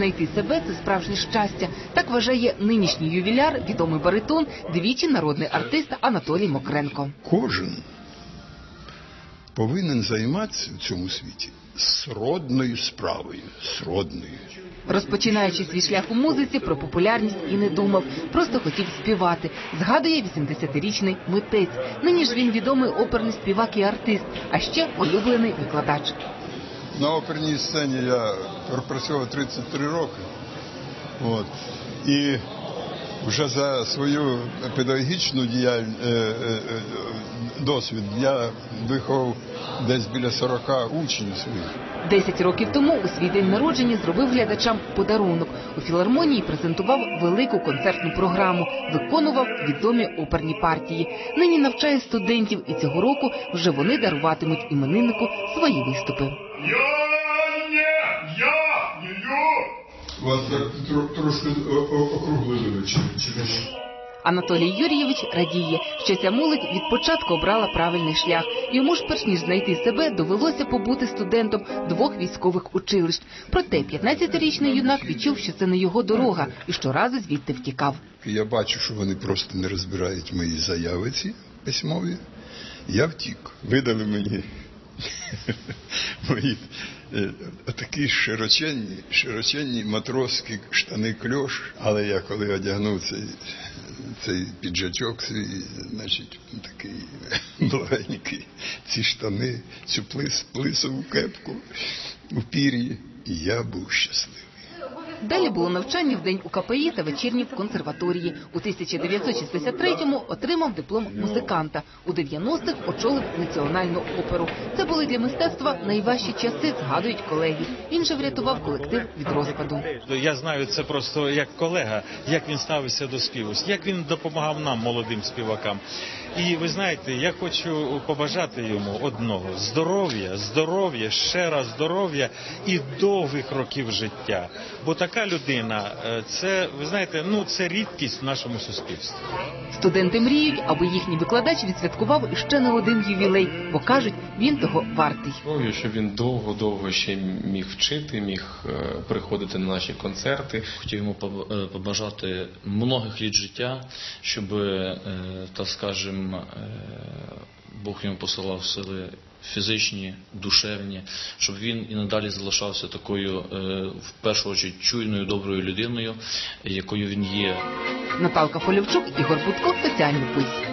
знайти себе це справжнє щастя. Так вважає нинішній ювіляр, відомий баритон, двічі народний артист Анатолій Мокренко. Кожен повинен займатися в цьому світі сродною справою. Сродною. Розпочинаючи свій шлях у музиці, про популярність і не думав. Просто хотів співати. Згадує 80-річний митець. Нині ж він відомий оперний співак і артист, а ще улюблений викладач. На оперній сцені я пропрацював 33 роки. От. І вже за свою педагогічну діяль... е, е, е, досвід я виховав десь біля 40 учнів своїх. Десять років тому у свій день народження зробив глядачам подарунок. У філармонії презентував велику концертну програму, виконував відомі оперні партії. Нині навчає студентів, і цього року вже вони даруватимуть імениннику свої виступи. Я не, я не я. Вас так трошки округлили чи, чи Анатолій Юрійович радіє, що ця молодь від початку обрала правильний шлях. Йому ж перш ніж знайти себе, довелося побути студентом двох військових училищ. Проте 15-річний юнак відчув, що це не його дорога, і щоразу звідти втікав. Я бачу, що вони просто не розбирають мої заяви ці письмові. Я втік. Видали мені мої е, такі широченні, широченні матроські штани кльош. Але я коли одягнув цей, цей піджачок свій, значить, такий благенький, ці штани, цю плис, плисову кепку у пір'ї, і я був щасливий. Далі було навчання в день у КПІ та вечірні в консерваторії. У 1963-му отримав диплом музиканта. У 90-х очолив національну оперу. Це були для мистецтва найважчі часи, згадують колеги. Він же врятував колектив від розпаду. Я знаю це просто як колега, як він ставився до співу, як він допомагав нам, молодим співакам. І ви знаєте, я хочу побажати йому одного здоров'я, здоров'я, ще раз здоров'я і довгих років життя. Бо така людина, е, це ви знаєте, ну це рідкість в нашому суспільстві. Студенти мріють, аби їхній викладач відсвяткував іще не один ювілей, бо кажуть, він того вартий. Щоб він довго-довго ще міг вчити, міг е, приходити на наші концерти. Хотів йому поб- е, побажати многих літ життя, щоб, так скажем, Бог йому посилав сили фізичні, душевні, щоб він і надалі залишався такою, е, в першу чергу, чуйною, доброю людиною, якою він є. Наталка Полівчук Ігор Будко, Тетяні пульс.